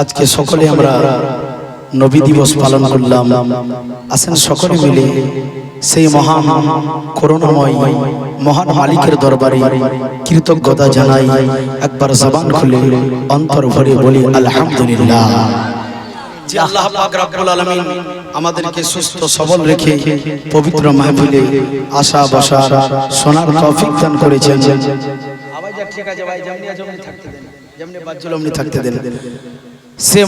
আজকে সকলে আমরা নবী দিবস পালন করলাম। আসেন সকলে মিলে সেই মহান করুণাময় মহান মালিকের দরবারে কৃতজ্ঞতা জানাই। একবার জবান খুলে অন্তর ভরে বলি, আলহামদুলিল্লাহ। যে আল্লাহ পাক রব্বুল আলামিন আমাদেরকে সুস্থ সবল রেখে পবিত্র মাহফিলে আশা বসা সোনার তৌফিক দান করেছেন। সে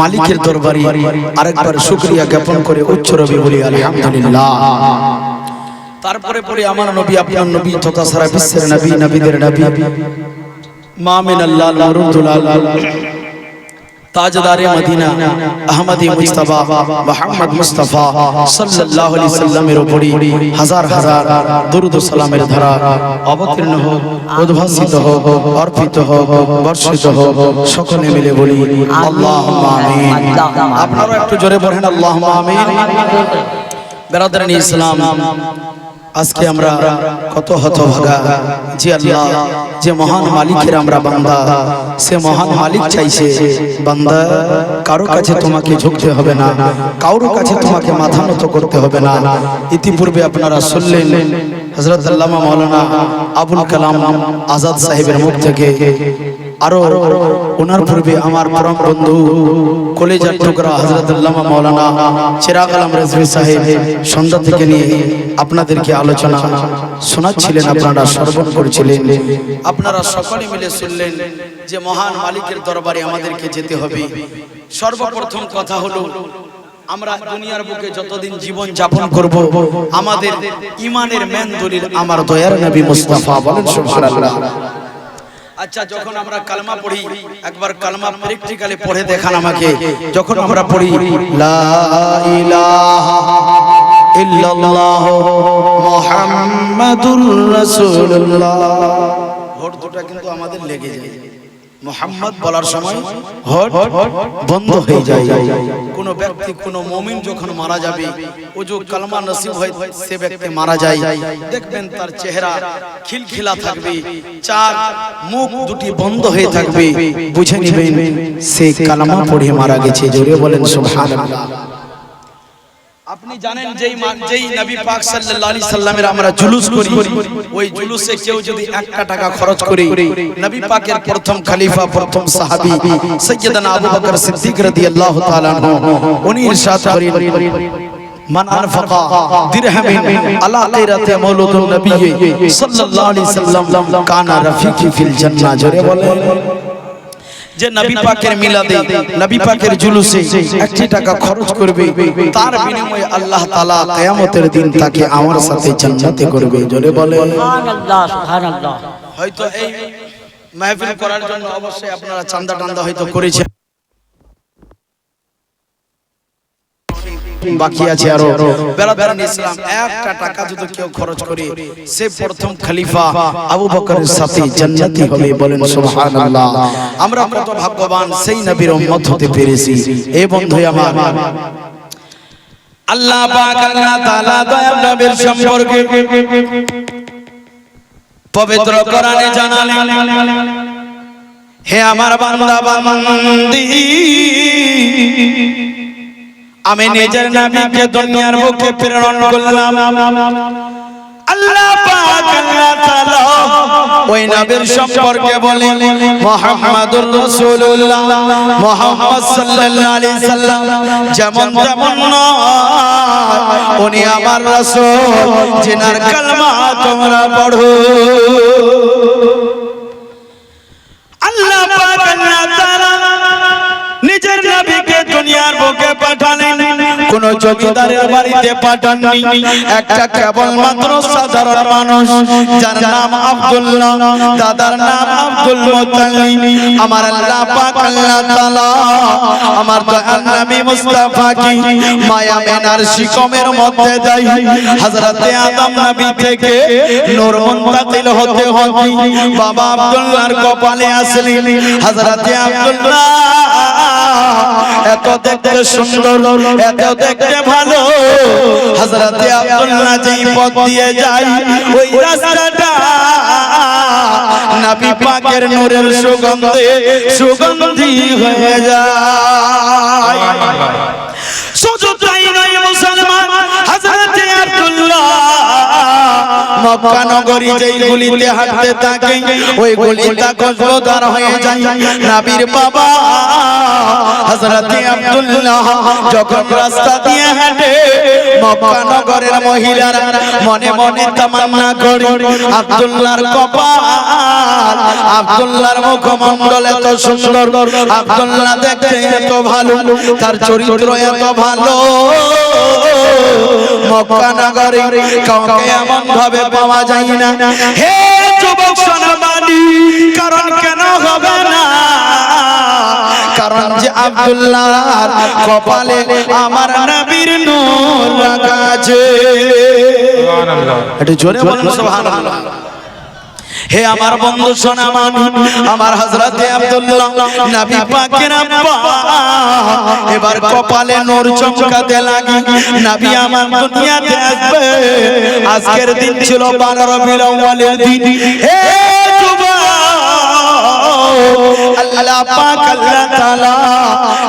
মালিকের দরবারে আরেকবার শুক্রিয়া জ্ঞাপন করে উচ্চ রবি বলি, আলহামদুলিল্লাহ। তারপরে পরে আমার নবী, আপনার নবী তথা সারা বিশ্বের নবী, নবীদের নবী। মা মামিন আল্লাহ তাজদারে মদিনা আহমদি মুস্তাফা মোহাম্মদ মুস্তাফা সাল্লাল্লাহু আলাইহি সাল্লামের উপরে হাজার হাজার দরুদ ও সালামের ধারা অবতীর্ণ হোক উদ্ভাসিত হোক অর্পিত হোক বর্ষিত হোক সকলে মিলে বলি আল্লাহুম্মা আমিন। আপনারা একটু জোরে বলেন আল্লাহুম্মা আমিন। বেরাদারান ইসলাম, আজকে আমরা কত হতভাগা, যে আল্লাহ, যে মহান মালিকের আমরা বান্দা, সে মহান মালিক চাইছে, বান্দা, কারও কাছে তোমাকে ঝুঁকতে হবে না কারোর কাছে তোমাকে মাথা নত করতে হবে না। ইতিপূর্বে আপনারা শুনলেন হজরত আল্লামা মৌলানা আবুল কালাম আজাদ সাহেবের মুখ থেকে আরও ওনার পূর্বে আমার পরম বন্ধু, কলেজার টুকরা হজরত আল্লামা মৌলানা চিরাগ আলম রেজভি সাহেব সন্ধ্যা থেকে নিয়ে আপনাদেরকে আলোচনা শোনাচ্ছিলেন, আপনারা শ্রবণ করছিলেন। আপনারা সকলে মিলে শুনলেন যে মহান মালিকের দরবারে আমাদেরকে যেতে হবে। সর্বপ্রথম কথা হলো, আমরা দুনিয়ার বুকে যতদিন জীবন যাপন করব, আমাদের ইমানের মেন দলিল আমার দয়ার নবী মুস্তাফা বলেন, সুবহানাল্লাহ। আচ্ছা যখন আমরা কালমা পড়ি একবার কালমা প্র্যাকটিক্যালি পড়ে দেখান আমাকে। যখন আমরা পড়ি লা ইলাহা ইল্লাল্লাহ মুহাম্মাদুর রাসূলুল্লাহ। ভোট দুটো কিন্তু আমাদের লেগে যায়। মোহাম্মদ বলার সময় হট বন্ধ হয়ে যায়। কোন ব্যক্তি কোন মুমিন যখন মারা যাবে ও যে কালমা নসিব হয় সে ব্যক্তি মারা যায়। দেখবেন তার চেহারা খিলখিলা থাকবে চার মুখ দুটি বন্ধ হয়ে থাকবে। বুঝে নেবেন সে কালমা পড়ে মারা গেছে। জোরে বলেন সুবহানাল্লাহ। আপনি জানেন যেই যেই নবী পাক সাল্লাল্লাহু আলাইহি সাল্লামের আমরা জুলুস করি ওই জুলুসে কেউ যদি একটা টাকা খরচ করে নবী পাকের প্রথম খলিফা প্রথম সাহাবী সৈয়দনা আবু বকর সিদ্দিক রাদিয়াল্লাহু তাআলা উনি ইরশাদ করেন মান আনফাকা দিরহামিন। আলা গায়রাতি মাওলুদুন নবী সাল্লাল্লাহু আলাইহি সাল্লাম কানা রাফিকি ফিল জান্নাহ। জোরে বলেন। যে নবী পাকের মিলাদে নবী পাকের জুলুসে একটি টাকা খরচ করবে তার বিনিময়ে আল্লাহ তাআলা কিয়ামতের দিন তাকে আমার সাথে জান্নাতে করবে। জোরে বলে সুবহানাল্লাহ সুবহানাল্লাহ। হয়তো এই মাহফিল করার জন্য অবশ্যই আপনারা চান্দা টান্দা হয়তো করেছেন। বাকি আছে আরও। ইসলাম একটা টাকা যদি কেউ খরচ করে সে প্রথম খলিফা আবু বকরের সাথে জান্নাতি হবে বলেন সুবহানাল্লাহ। আমরা কত ভাগ্যবান সেই নবীর উম্মত হতে পেরেছি। এ বন্ধু আমার। আল্লাহ পাক আল্লাহ তাআলা দয়াল নবীর সম্পর্কে পবিত্র কোরআনে জানালেন হে আমার বান্দা বান্দি আমি নিজের নবীকে দুনিয়ার বুকে প্রেরণ করলাম। আল্লাহ পাক আল্লাহ তাআলা ওই নবীর সম্পর্কে বলে মুহাম্মাদুর রাসূলুল্লাহ মুহাম্মদ সাল্লাল্লাহু আলাইহি সাল্লাম যেমন তেমন উনি আমার রাসূল কালমা তোমরা পড়ো। আল্লাহ পাক আল্লাহ কোন জমিদারের বাড়িতে পাঠাননি। একটা কেবল মাত্র সাধারণ মানুষ, যার নাম আব্দুল্লাহ। দাদার নাম আব্দুল মুতাল্লিব আমার আল্লাহ পাক আল্লাহ তাআলা, আমার দয়াল নবী মুস্তাফা কি মায়া মেনার শিকমের মধ্যে দেয়। হযরতে আদম নবী থেকে নূর মুন্তাকিল হতে হতে বাবা আব্দুল্লাহর কপালে আসলেন। হযরতে আব্দুল্লাহ এত দেখতে সুন্দর, এত দেখতে ভালো। হজরতে আব্দুল্লাহ যেই পথ দিয়ে যাই ওই রাস্তাটা নাবি পাকের নূরের সুগন্ধে সুগন্ধি হয়ে যায়। মক্কা যেই গলিতে হাঁটতে থাকে। ওই গলিটা কসবদার হয়ে যায়। নবীর বাবা, হযরত আব্দুল্লাহ যখন রাস্তা দিয়ে হাঁটে মক্কা মহিলারা মনে মনে তামান্না করে, আব্দুল্লাহর কপাল, আব্দুল্লাহর মুখমণ্ডল এত সুন্দর, আব্দুল্লাহ দেখতে এত ভালো, তার চরিত্র এত ভালো। মক্কা নগরে কাউকে এমন ভাবে পাওয়া যায় না। হে যুবক সোনামানি কারণ কেন হবে না? কারণ যে আব্দুল্লাহর কপালে আমার নবীর নূর রাখা আছে। একটু জোরে বলুন সুবহানাল্লাহ। হে আমার বন্ধু সোনামান আমার। হযরতে আব্দুল্লাহ নবী পাকের আব্বা। এবার কপালে নূর চমকাতে লাগি। নবী আমার দুনিয়াতে আসবে। আজকের দিন ছিল 12 রবিউল আউয়ালের দিন। হে আল্লাহ পাক আল্লাহ তাআলা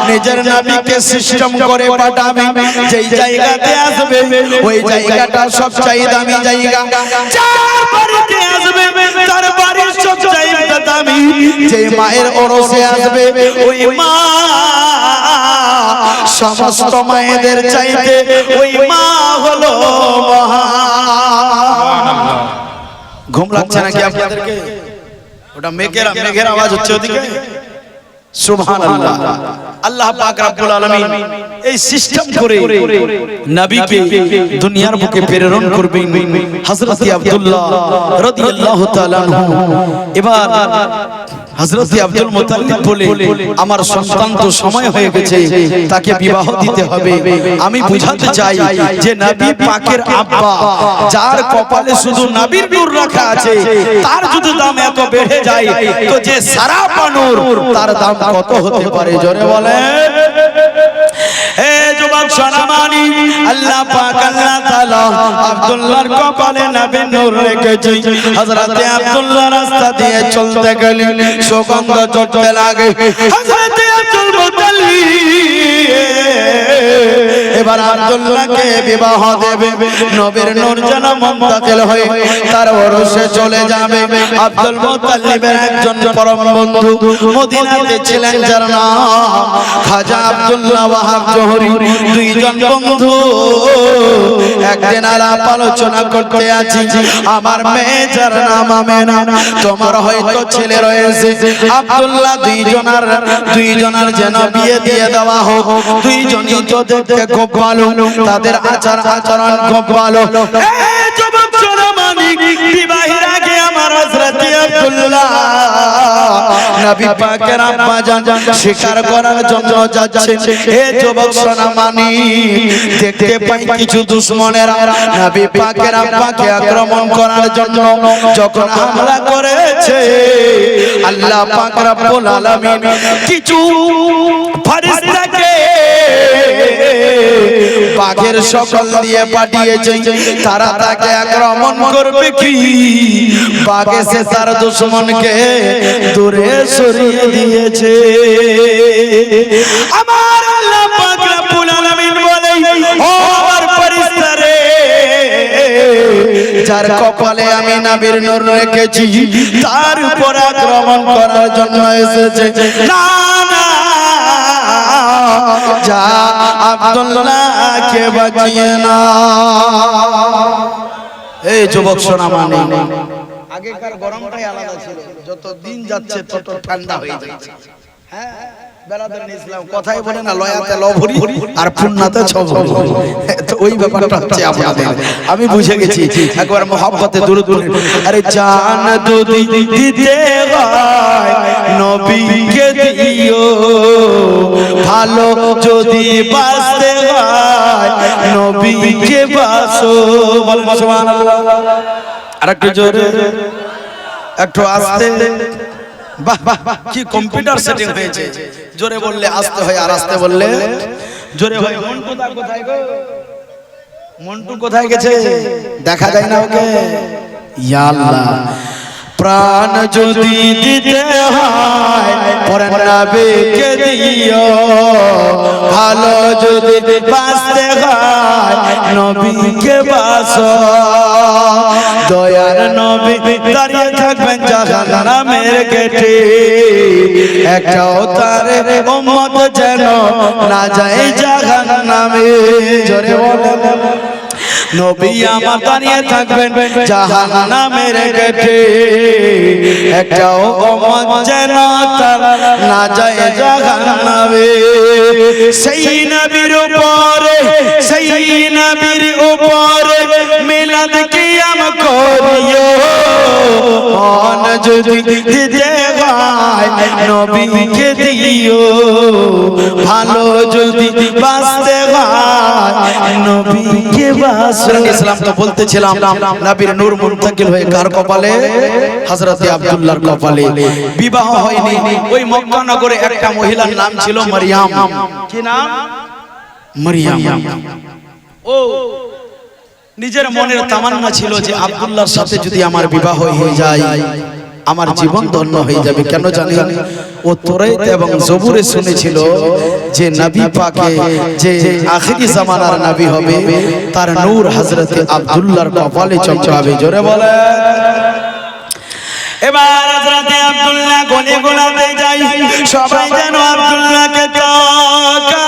নিজের নবীকে সিস্টেম করে পাঠাবে। যেই জায়গাতে আসবে ওই জায়গাটা সবচেয়ে দামি জায়গা। বাড়িতে আসবে তার বাড়ির দামি যে মায়ের অরসে আসবে ওই মা সমস্ত মায়েদের চাইতে ওই মা হলো ঘুম লাগছে নাকি আপনাদেরকে? ওটা মেঘের মেঘের আওয়াজ হচ্ছে ওদিকে। সুবহানাল্লাহ। আল্লাহ পাক রব্বুল আলামিন এই সিস্টেম করে নবীকে দুনিয়ার বুকে প্রেরণ করবেন। হযরত আব্দুল্লাহ রাদিয়াল্লাহু তাআলা আনহু। এবার হযরত আব্দুল মোতালিব বলে আমার সন্তান তো সময় হয়ে গেছে তাকে বিবাহ দিতে হবে। আমি বুঝাতে চাই যে নবী পাকের আব্বা যার কপালে শুধু নবীর নূর রাখা আছে তার যদি দাম এত বেড়ে যায় তো যে সারা পানুর তার দাম কত হতে পারে? জোরে বলে হে যুবক সোনামানি আল্লাহ পাক, আল্লাহ তাআলা আব্দুল্লাহর কপালে নবী নূর রেখেছে। হযরতে আব্দুল্লাহ রাস্তা দিয়ে চলতে গেলেন। সুগন্ধ লাগে। হযরতে আব্দুল এবার আব্দুল্লাহকে বিবাহ দেবে। নবীর নূর যেন মুন্তাকিল হয়ে, তার ওরসে চলে যাবে। আব্দুল মুতাল্লিবের একজন পরম বন্ধু মদিনাতে ছিলেন যার নাম খাজা আব্দুল্লাহ ওয়াহাব জোহরি। দুইজন বন্ধু, একদিন আলাপ আলোচনা করতে আছি। আমার মেয়ে যার নাম আমেনা, তোমার হয়তো ছেলে রয়েছে। আব্দুল্লাহ দুইজনার দুইজনার যেন বিয়ে দিয়ে দেওয়া হোক। দুইজনই তো দেখতে খুব ভালো তাদের আচার আচরণ খুব ভালো এই যুবক সোনামানি, বিবাহের আগে আমার হযরতে আব্দুল্লাহ। নবী পাকের আব্বা জান শিকার করার জন্য যাচ্ছেন হে যুবক সোনামানি দেখতে পাই কিছু দুশমনেরা। নবী পাকের আব্বাকে আক্রমণ করার জন্য যখন হামলা করেছে আল্লাহ পাক রব্বুল আলামিন কিছু ফেরেশতাকে বাঘের সকল দিয়ে পাঠিয়েছে তারা তাকে আক্রমণ করবে কি? বাঘে সে তার দুশ্মনকে দূরে সরিয়ে দিয়েছে। আমার আল্লাহ বলে ও আমার যার কপালে আমি নাবির নূর রেখেছি, তার উপর আক্রমণ করার জন্য এসেছে। না যা আব্দুল্লাহকে বাঁচিয়ে না। এই যুবক সোনা মানে। আগেকার গরমটাই আলাদা ছিল। যত দিন যাচ্ছে তত ঠান্ডা হয়ে যাচ্ছে। হ্যাঁ? বেলাদার ইসলাম কথাই বলে না লয়াতে লভরি আর পুন্নাতে ছভরি তো ওই ব্যাপারটা হচ্ছে আপনাদের আমি বুঝে গেছি। একবার মহব্বতে দূরত বলে আরে জান যদি দিতে হয় নবীকে দিও। ভালো যদি বাঁচতে হয় নবীকে বাসো বলব সুবহানাল্লাহ। আর একটু জোরে। একটু আস্তে। বাহ কি কম্পিউটার সেটিং হয়েছে? জোরে বললে আসতে হয় আর আসতে বললে। জোরে হয় মন্টু দা কোথায় গো? মন্টু কোথায় গেছে? দেখা যায় না ওকে। ইয়া আল্লাহ। প্রাণ যদি দিতে হয় পরে নবীকে দিও। ভালো যদি বাঁচতে হয় নবীকে বাসো দয়ার নবী উম্মত যেন না যায় জাহান্নামে। জোরে বলেন নবী আমার দাঁড়িয়ে থাকবেন একটাও উম্মত যেন না যায় জাহান্নামে। সেই নবীর উপরে, সেই নবীর উপরে মিলাদ কিয়াম করিও। যদি নবীকে দিও। ভালো যদি বাঁচতে নবীকে ইসলাম তো বলতেছিলাম নূর মুনতাকিল হয়ে কার কপালে? আব্দুল্লাহর কপালে। বিবাহ হয়নি, ওই মক্কা নগরে একটা মহিলার নাম ছিল মারিয়াম। কি নাম? মারিয়াম। ও, নিজের মনের তামান্না ছিল যে আব্দুল্লাহর সাথে যদি আমার বিবাহ হয়ে যায় আমার জীবন ধন্য হয়ে যাবে। কেন জানি? ও তোরাইত এবং জবুরে শুনেছিল যে নবী পাকে যে আখিরি জামানার নবী হবে তার নূর হযরতে আব্দুল্লাহর কপালে চমকাবে। জোরে বলে এবার হযরতে আব্দুল্লাহ গলে গোলাতে যাই সবাই যেন আব্দুল্লাহকে তাকায়।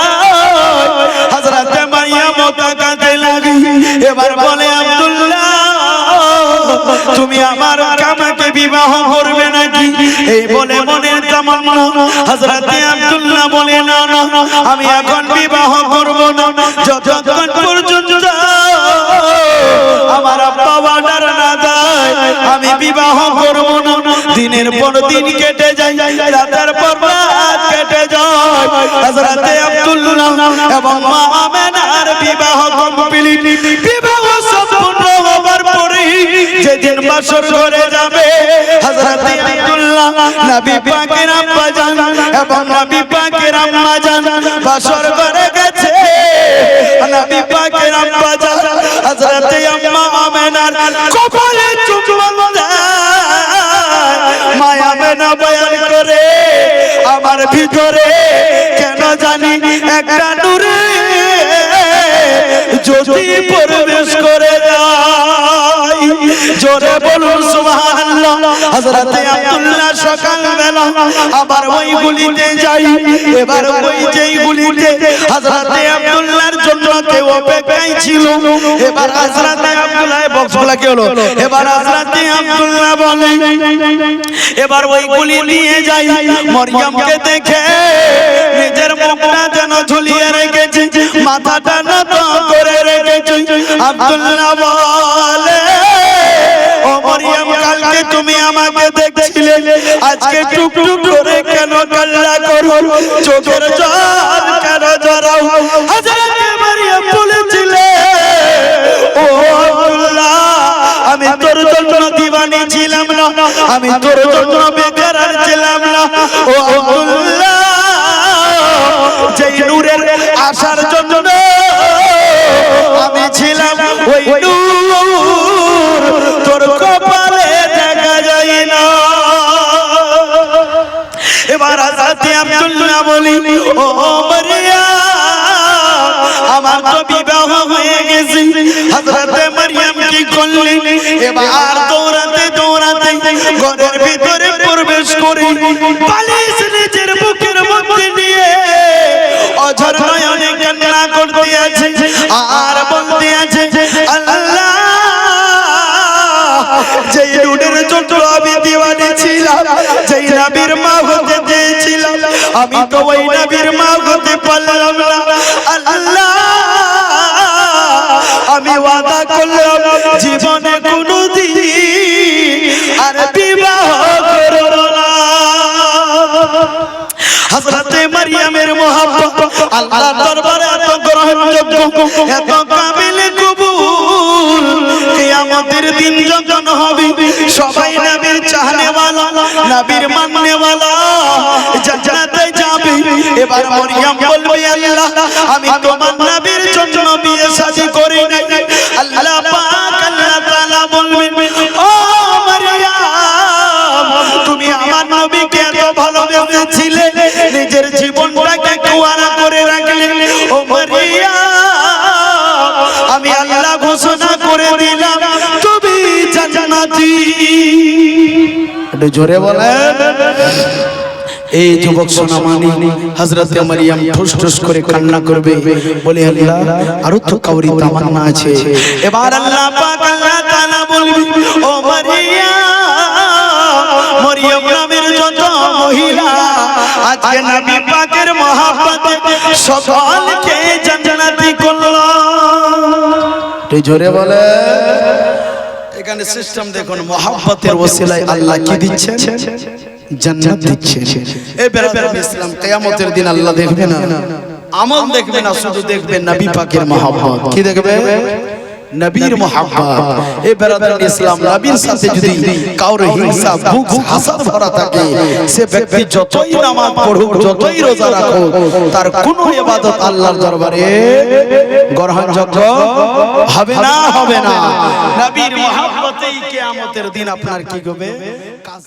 হযরতে মারিয়াম তাকাতে লাগি এবার বলে আব্দুল্লাহ তুমি আমার কামাকে বিবাহ করবে নাকি? এই বলে মনের তামান্না। আব্দুল্লাহ বলে, না না আমি এখন বিবাহ করব না। যতক্ষণ পর্যন্ত আমার আব্বা অর্ডার না দেয় আমি বিবাহ করব না। দিনের পর দিন কেটে যায়, রাতের পর রাত কেটে যায়। হযরতে আব্দুল্লাহ এবং মা আমেনার বিবাহ কমপ্লিট বিবাহ সম্পূর্ণ হবার পরে যেদিন বাসর ঘরে যাবে নবী পাকের জান এবং নবী পাকের আম্মা জান বাসর গেছে, নবী পাকের জান আম্মা আমেনার কপালে চুম্বন মায়া মেনা বয়ান করে, আমার ভিতরে কেন জানি একটা নূরে যদি সুবহানাল্লাহ। হযরতে আব্দুল্লাহ সকাল বেলা আবার ওই যাই। এবার ওই যেই হযরতে আব্দুল্লাহর জন্য কেউ অপেক্ষায় ছিল। এবার হযরতে আব্দুল্লাহ বক্সগুলা কি হলো? এবার হযরতে আব্দুল্লাহ বলে, এবার ওই গুলি নিয়ে যাই। মরিয়মকে দেখে নিজের মুখটা যেন ঝুলিয়ে রেখেছে, মাথাটা নত করে রেখেছে। আব্দুল্লাহ কালকে তুমি আমাকে দেখছিলে। আজকে টুক টুক করে কেন কাল্লা করো? চোখের জল কেন জড়াও। হযরত মরিয়ম বলেছিলে, ও আব্দুল্লাহ আমি তোর জন্য দিবানি ছিলাম না। আমি তোর জন্য বেকার ছিলাম না। ও আব্দুল্লাহ যেই নূরের আসার জন্য আমি ছিলাম, ওই নূর আব্দুল্লাহ বলি, ও মারিয়া, আমার তো বিবাহ হয়ে গেছে। হযরতে মারিয়াম কি করলেন? এবার দৌড়াতে দৌড়াতে ঘরের ভিতরে প্রবেশ পালিশ নিজের বুকের মধ্যে নিয়ে অঝর নয়নে কান্না করতে আছে, আর বলতে আছে, আল্লাহ, যেই রুডের জন্য আমি দিওয়ানি ছিলাম, যেই নবীর মা আমি তো ওই নবীর মা হতে পারলাম না। আল্লাহ আমি ওয়াদা করলাম জীবনে কোনো দিন আর বিবাহ করব না। হযরতে মারিয়ামের দরবারে এত গ্রহণযোগ্য এত কাবিল কবুল। কিয়ামতের দিন যখন হবে সবাই নবীর চাহনেওয়ালা নবীর মাননেওয়ালা এবার মরিয়াম বলবে, আল্লাহ, আমি তোমার নবীর জন্য বিয়ে সাজি করি নাই। আল্লাহ পাক, আল্লাহ তাআলা বলবেন, ও মরিয়াম, তুমি আমার নবীকে এত ভালোবেসেছিলে, নিজের জীবনটাকে কুয়ারা করে রাখলে। ও মরিয়াম, আমি আল্লাহ ঘোষণা করে দিলাম, তুমি জান্নাতি। জোরে বলেন। এই যুবক সোনামানি হজরত মারিয়াম ঠুস ঠুস করে কান্না করবে। বলে আল্লাহ, আরও তো কাউরি তামান্না আছে। এবার আল্লাহ পাক আল্লাহ তাআলা বলবি ও মারিয়াম, মরিয়ম নামের যত মহিলা, আজকে নবী পাকের মহাব্বতে সকলকে জান্নাতি করল। জোরে বলে, এখানে সিস্টেম দেখুন, মহাব্বতের ওসিলায় আল্লাহ কি দিচ্ছেন? জান্নাত দিচ্ছেন। এই বেরাবের ইসলাম কিয়ামতের দিন আল্লাহ দেখবে না। আমল দেখবে না শুধু দেখবে নবী পাকের মহাব্বত। কি দেখবে? নবীর মহাব্বত। এই বেরাবের ইসলাম নবীর সাথে যদি কাউর হিংসা বুক হাসাদ ভরা থাকে সে ব্যক্তি যতই নামাজ পড়ুক যতই রোজা রাখুক তার কোনো ইবাদত আল্লাহর দরবারে গ্রহণযোগ্য হবে না হবে না। নবীর মহাব্বতেই কিয়ামতের দিন আপনার কি হবে কাজ